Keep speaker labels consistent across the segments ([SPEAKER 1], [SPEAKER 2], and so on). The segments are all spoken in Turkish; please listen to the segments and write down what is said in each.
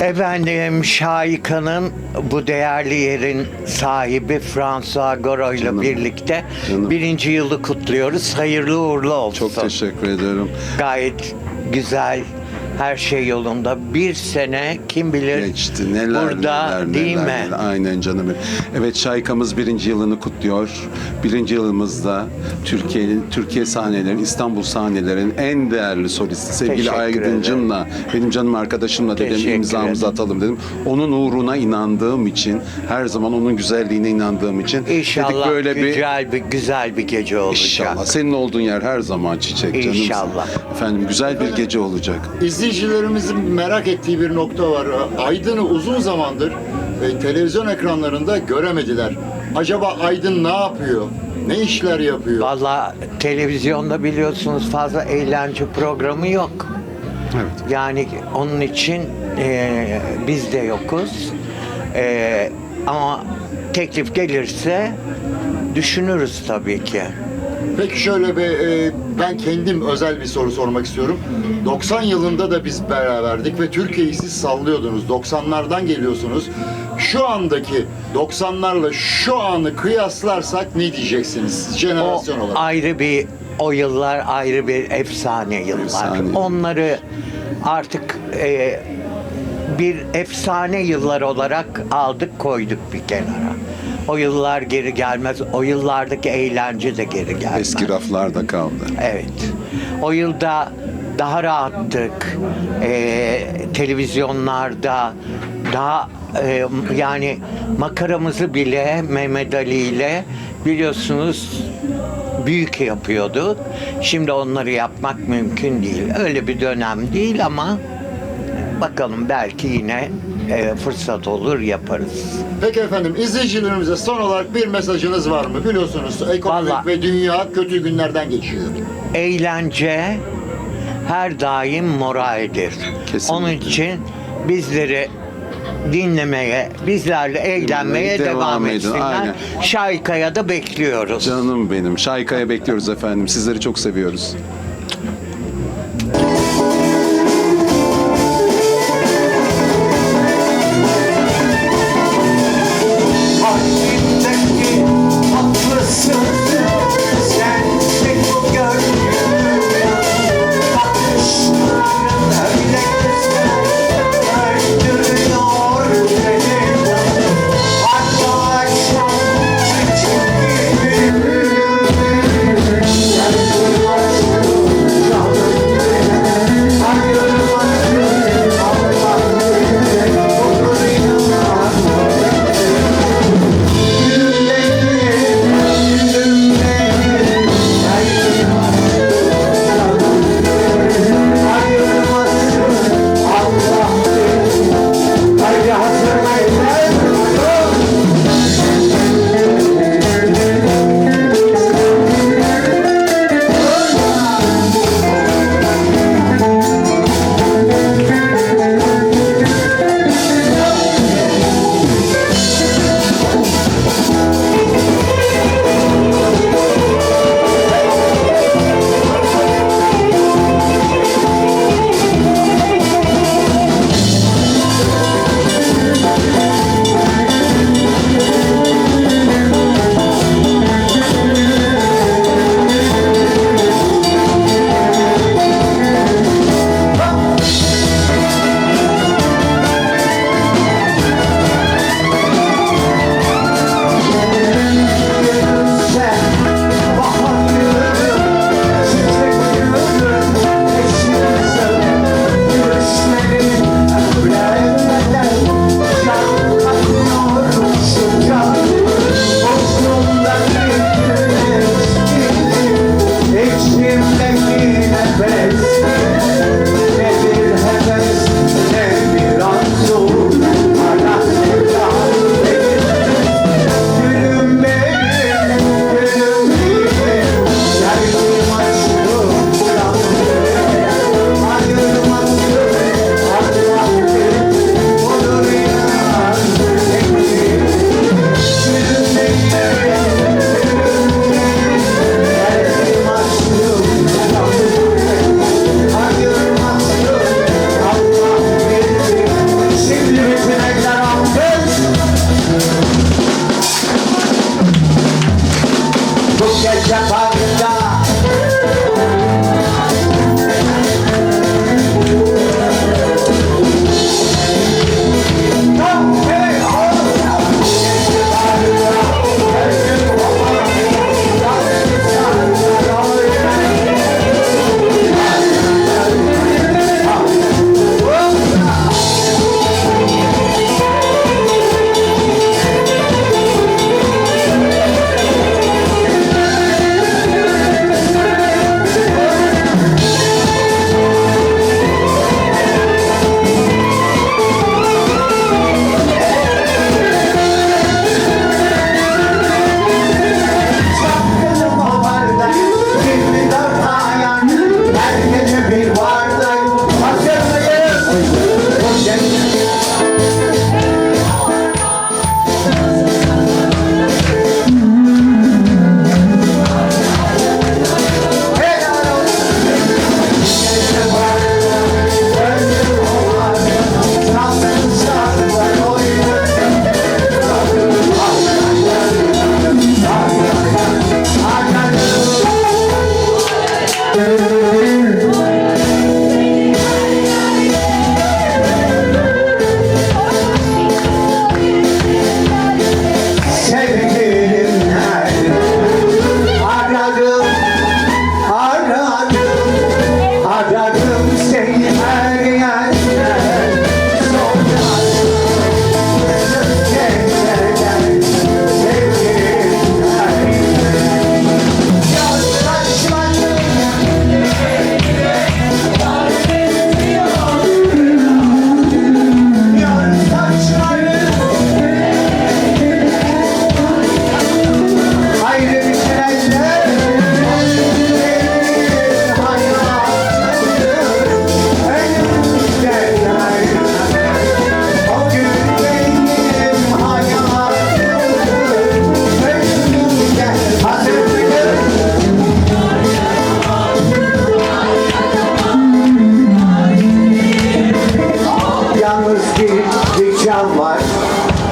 [SPEAKER 1] Efendim Şahika'nın bu değerli yerin sahibi François Goro ile
[SPEAKER 2] Canım.
[SPEAKER 1] birlikte
[SPEAKER 2] Canım.
[SPEAKER 1] birinci yılı kutluyoruz. Hayırlı uğurlu olsun.
[SPEAKER 2] Çok teşekkür ederim.
[SPEAKER 1] Gayet güzel. Her şey yolunda. Bir sene kim bilir
[SPEAKER 2] Geçti neler
[SPEAKER 1] burada
[SPEAKER 2] neler
[SPEAKER 1] değil
[SPEAKER 2] neler,
[SPEAKER 1] mi?
[SPEAKER 2] neler. Aynen canım. Evet Şaykamız birinci yılını kutluyor. Birinci yılımızda Türkiye'nin Türkiye sahnelerin, İstanbul sahnelerinin en değerli solisti sevgili
[SPEAKER 1] Teşekkür
[SPEAKER 2] Aydın'cımla, benim canım arkadaşımla dedim imzamızı atalım dedim. Onun uğruna inandığım için, her zaman onun güzelliğine inandığım için
[SPEAKER 1] İnşallah
[SPEAKER 2] dedik böyle bir
[SPEAKER 1] güzel bir güzel bir gece olacak.
[SPEAKER 2] İnşallah. Senin olduğun yer her zaman çiçek canım.
[SPEAKER 1] İnşallah.
[SPEAKER 2] Efendim güzel bir gece olacak.
[SPEAKER 3] İzleyicilerimizin merak ettiği bir nokta var. Aydın'ı uzun zamandır e, televizyon ekranlarında göremediler. Acaba Aydın ne yapıyor? Ne işler yapıyor?
[SPEAKER 1] Valla televizyonda biliyorsunuz fazla eğlence programı yok.
[SPEAKER 2] Evet.
[SPEAKER 1] Yani onun için e, biz de yokuz. E, ama teklif gelirse düşünürüz tabii ki.
[SPEAKER 3] Peki şöyle bir e, ben kendim özel bir soru sormak istiyorum. 90 yılında da biz beraberdik ve Türkiye'yi siz sallıyordunuz. 90'lardan geliyorsunuz. Şu andaki 90'larla şu anı kıyaslarsak ne diyeceksiniz
[SPEAKER 1] O
[SPEAKER 3] jenerasyon olarak?
[SPEAKER 1] ayrı bir o yıllar ayrı bir efsane yıllar.
[SPEAKER 2] Efsane.
[SPEAKER 1] Onları artık e, bir efsane yıllar olarak aldık koyduk bir kenara. O yıllar geri gelmez. O yıllardaki eğlence de geri gelmez.
[SPEAKER 2] Eski raflarda kaldı.
[SPEAKER 1] Evet. O yılda daha rahattık. Ee, televizyonlarda daha e, yani makaramızı bile Mehmet Ali ile biliyorsunuz büyük yapıyordu. Şimdi onları yapmak mümkün değil. Öyle bir dönem değil ama bakalım belki yine e, fırsat olur yaparız.
[SPEAKER 3] Peki efendim izleyicilerimize son olarak bir mesajınız var mı? Biliyorsunuz ekonomik
[SPEAKER 1] Vallahi-
[SPEAKER 3] ve dünya kötü günlerden geçiyor.
[SPEAKER 1] eğlence her daim moraldir.
[SPEAKER 2] Kesinlikle.
[SPEAKER 1] Onun için bizleri dinlemeye, bizlerle eğlenmeye
[SPEAKER 2] Devam
[SPEAKER 1] devam,
[SPEAKER 2] edin,
[SPEAKER 1] etsinler.
[SPEAKER 2] aynen.
[SPEAKER 1] Şayka'ya da bekliyoruz.
[SPEAKER 2] Canım benim. Şayka'ya bekliyoruz efendim. Sizleri çok seviyoruz.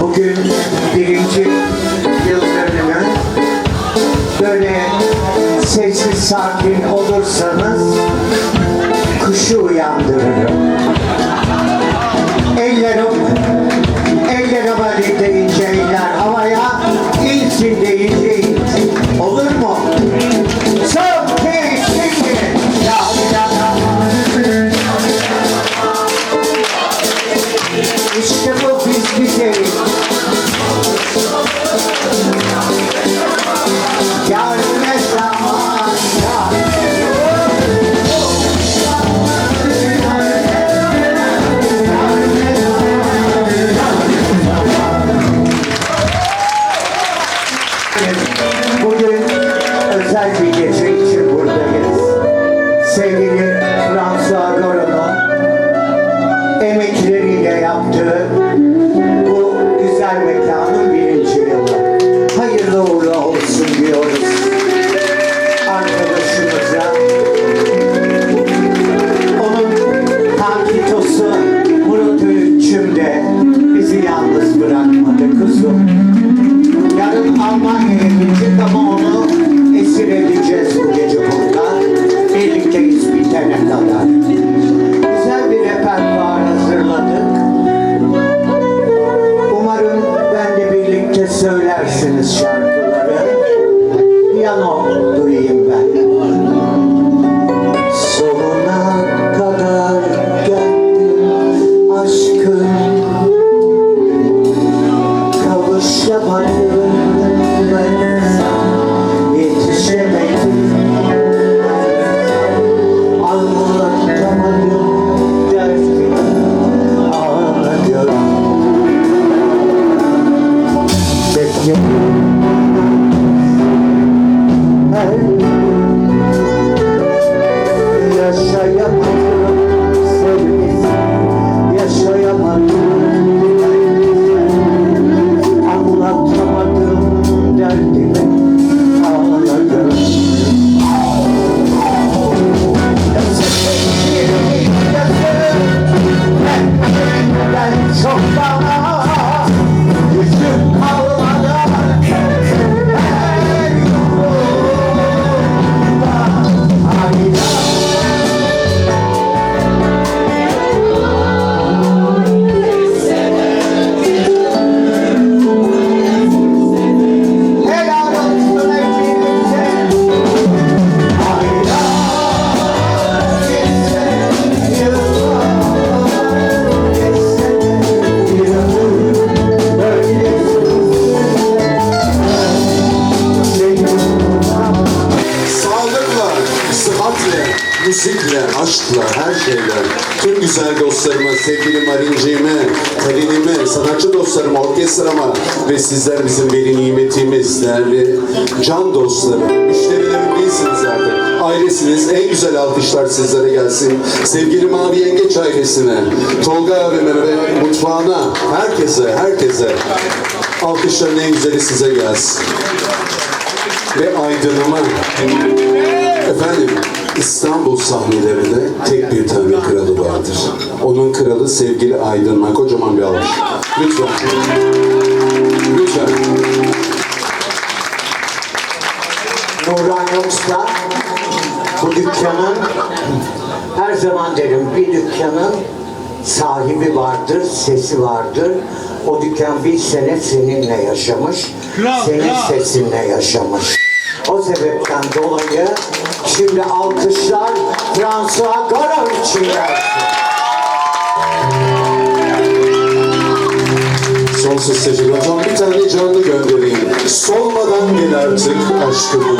[SPEAKER 1] Bugün birinci yıl dönümü. Böyle sessiz sakin olursanız Bugün özel bir gece için buradayız. Sevgili François Goron'un emekleriyle yaptığı bu güzel mekanın birinci yılı. Hayırlı uğurlu olsun diyoruz arkadaşımıza. Onun tankitosu Murat Öğütçüm de bizi yalnız bırakmadı kuzum. Gidecek ama onu esir edeceğiz bu gece burada. Birlikteyiz bitene kadar.
[SPEAKER 2] Tüm güzel dostlarıma, sevgili marinciğime, kalinime, sanatçı dostlarıma, orkestrama ve sizler bizim veli nimetimiz, değerli can dostlarım, müşterilerim değilsiniz artık. Ailesiniz, en güzel alkışlar sizlere gelsin. Sevgili Mavi Yengeç ailesine, Tolga abime ve mutfağına, herkese, herkese alkışların en güzeli size gelsin ve aydınlama. Efendim İstanbul sahnelerinde tek bir tane kralı vardır. Onun kralı sevgili Aydınma. Kocaman bir alkış. Lütfen. Lütfen.
[SPEAKER 1] Nurhan yoksa bu dükkanın her zaman derim bir dükkanın sahibi vardır, sesi vardır. O dükkan bir sene seninle yaşamış, senin sesinle yaşamış. O sebepten dolayı şimdi alkışlar François Garo için.
[SPEAKER 2] Sonsuz teşekkür. Hocam bir tane canlı göndereyim. Solmadan gel artık aşkımı.